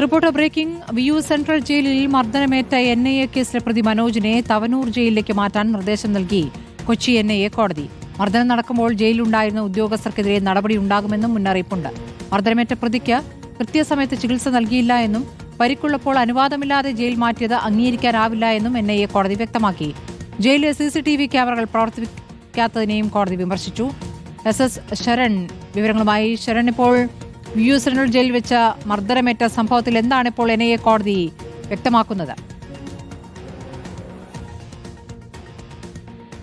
Reporter breaking. വിയു central ജയിലിൽ മർദ്ദനമേറ്റ N I A കേസിലെ പ്രതി മനോജിനെ തവനൂർ ജയിലിലേക്ക് മാറ്റാൻ നിർദ്ദേശം നൽകി. കൊച്ചി എൻ ഐ എ കോടതി. മർദ്ദനം നടക്കുമ്പോൾ ജയിലിലുണ്ടായിരുന്ന ഉദ്യോഗസ്ഥർക്കെതിരെ നടപടി ഉണ്ടാകുമെന്നും മുന്നറിയിപ്പുണ്ട്. മർദ്ദനമേറ്റ പ്രതിക്ക് കൃത്യസമയത്ത് ചികിത്സ നൽകിയില്ല എന്നും പരിക്കുള്ളപ്പോൾ അനുവാദമില്ലാതെ ജയിൽ മാറ്റിയത് അംഗീകരിക്കാനാവില്ല എന്നും എൻ ഐ എ കോടതി വ്യക്തമാക്കി. ജയിലിലെ സി സി ടി വി ക്യാമറകൾ പ്രവർത്തിക്കാത്തതിനെയും കോടതി വിമർശിച്ചു. എസ് എസ് ശരൺ വിവരങ്ങളുമായി ശരൺ ഇപ്പോൾ യു ജയിലിൽ വെച്ച മർദ്ദനമേറ്റ സംഭവത്തിൽ എന്താണ് ഇപ്പോൾ എൻ ഐ എ കോടതി വ്യക്തമാക്കുന്നത്?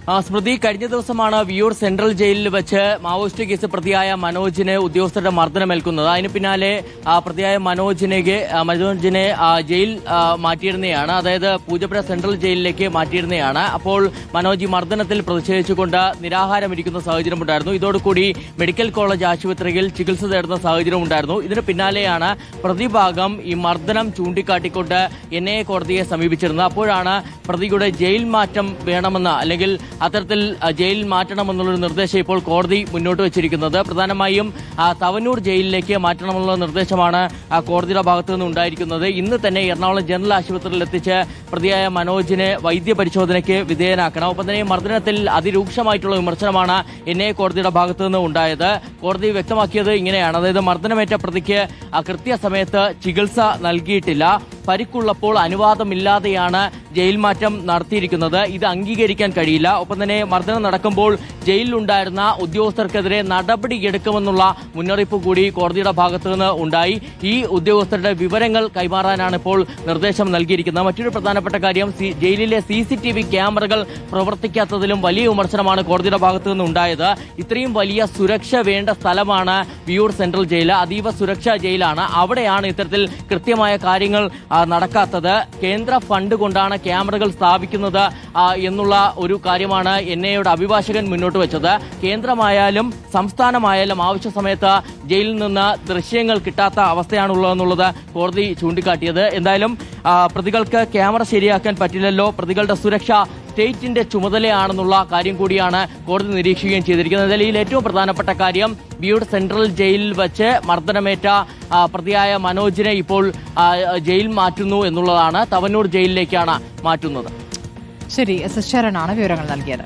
ആ, സ്മൃതി കഴിഞ്ഞ ദിവസമാണ് വിയൂർ സെൻട്രൽ ജയിലിൽ വെച്ച് മാവോയിസ്റ്റ് കേസ് പ്രതിയായ മനോജിന് ഉദ്യോഗസ്ഥരുടെ മർദ്ദനമേൽക്കുന്നത്. അതിന് പിന്നാലെ പ്രതിയായ മനോജിനെ മനോജിനെ ജയിൽ മാറ്റിയിരുന്നതാണ് അതായത് പൂജപ്പുര സെൻട്രൽ ജയിലിലേക്ക് മാറ്റിയിരുന്നതാണ് അപ്പോൾ മനോജ് മർദ്ദനത്തിൽ പ്രതിഷേധിച്ചുകൊണ്ട് നിരാഹാരമിരിക്കുന്ന സാഹചര്യമുണ്ടായിരുന്നു ഇതോടുകൂടി മെഡിക്കൽ കോളേജ് ആശുപത്രിയിൽ ചികിത്സ തേടുന്ന സാഹചര്യം ഉണ്ടായിരുന്നു. ഇതിന് പിന്നാലെയാണ് പ്രതിഭാഗം ഈ മർദ്ദനം ചൂണ്ടിക്കാട്ടിക്കൊണ്ട് എൻ കോടതിയെ സമീപിച്ചിരുന്നത്. അപ്പോഴാണ് പ്രതിയുടെ ജയിൽ മാറ്റം വേണമെന്ന് അല്ലെങ്കിൽ അത്തരത്തിൽ ജയിലിൽ മാറ്റണമെന്നുള്ളൊരു നിർദ്ദേശം ഇപ്പോൾ കോടതി മുന്നോട്ട് വെച്ചിരിക്കുന്നത്. പ്രധാനമായും തവനൂർ ജയിലിലേക്ക് മാറ്റണമെന്നുള്ള നിർദ്ദേശമാണ് കോടതിയുടെ ഭാഗത്തു നിന്ന് ഉണ്ടായിരിക്കുന്നത്. ഇന്ന് തന്നെ എറണാകുളം ജനറൽ ആശുപത്രിയിൽ എത്തിച്ച് പ്രതിയായ മനോജിനെ വൈദ്യപരിശോധനയ്ക്ക് വിധേയനാക്കണം. ഒപ്പം തന്നെ മർദ്ദനത്തിൽ അതിരൂക്ഷമായിട്ടുള്ള വിമർശനമാണ് എൻ ഐ കോടതിയുടെ ഭാഗത്തു നിന്ന് ഉണ്ടായത്. കോടതി വ്യക്തമാക്കിയത് ഇങ്ങനെയാണ്. അതായത് മർദ്ദനമേറ്റ പ്രതിക്ക് കൃത്യസമയത്ത് ചികിത്സ നൽകിയിട്ടില്ല. പരിക്കുള്ളപ്പോൾ അനുവാദമില്ലാതെയാണ് ജയിൽ മാറ്റം നടത്തിയിരിക്കുന്നത്. ഇത് അംഗീകരിക്കാൻ കഴിയില്ല. ഒപ്പം തന്നെ മർദ്ദനം നടക്കുമ്പോൾ ജയിലിലുണ്ടായിരുന്ന ഉദ്യോഗസ്ഥർക്കെതിരെ നടപടി എടുക്കുമെന്നുള്ള മുന്നറിയിപ്പ് കൂടി കോടതിയുടെ ഭാഗത്തു നിന്ന് ഉണ്ടായി. ഈ ഉദ്യോഗസ്ഥരുടെ വിവരങ്ങൾ കൈമാറാനാണ് ഇപ്പോൾ നിർദ്ദേശം നൽകിയിരിക്കുന്നത്. മറ്റൊരു പ്രധാനപ്പെട്ട കാര്യം ജയിലിലെ സി സി ടി വി ക്യാമറകൾ പ്രവർത്തിക്കാത്തതിലും വലിയ വിമർശനമാണ് കോടതിയുടെ ഭാഗത്തു നിന്ന് ഉണ്ടായത്. ഇത്രയും വലിയ സുരക്ഷ വേണ്ട സ്ഥലമാണ് വിയൂർ സെൻട്രൽ ജയിൽ. അതീവ സുരക്ഷാ ജയിലാണ്. അവിടെയാണ് ഇത്തരത്തിൽ കൃത്യമായ കാര്യങ്ങൾ നടക്കാത്തത് കേന്ദ്ര ഫണ്ട് കൊണ്ടാണ് ക്യാമറകൾ സ്ഥാപിക്കുന്നത് എന്നുള്ള ഒരു കാര്യമാണ് എൻ ഐയുടെ അഭിഭാഷകൻ മുന്നോട്ട് വെച്ചത്. കേന്ദ്രമായാലും സംസ്ഥാനമായാലും ആവശ്യ സമയത്ത് ജയിലിൽ നിന്ന് ദൃശ്യങ്ങൾ കിട്ടാത്ത അവസ്ഥയാണുള്ളതെന്നുള്ളത് കോടതി ചൂണ്ടിക്കാട്ടിയത്. എന്തായാലും പ്രതികൾക്ക് ക്യാമറ ശരിയാക്കാൻ പറ്റില്ലല്ലോ. പ്രതികളുടെ സുരക്ഷ സ്റ്റേറ്റിന്റെ ചുമതലയാണെന്നുള്ള കാര്യം കൂടിയാണ് കോടതി നിരീക്ഷിക്കുകയും ചെയ്തിരിക്കുന്നത്. ഇതിൽ ഏറ്റവും പ്രധാനപ്പെട്ട കാര്യം ബിയുടെ സെൻട്രൽ ജയിലിൽ വെച്ച് മർദ്ദനമേറ്റ പ്രതിയായ മനോജിനെ ഇപ്പോൾ ജയിൽ മാറ്റുന്നു എന്നുള്ളതാണ്. തവനൂർ ജയിലിലേക്കാണ് മാറ്റുന്നത്. ശരി എസ് ശരണാണ് വിവരങ്ങൾ നൽകിയത്.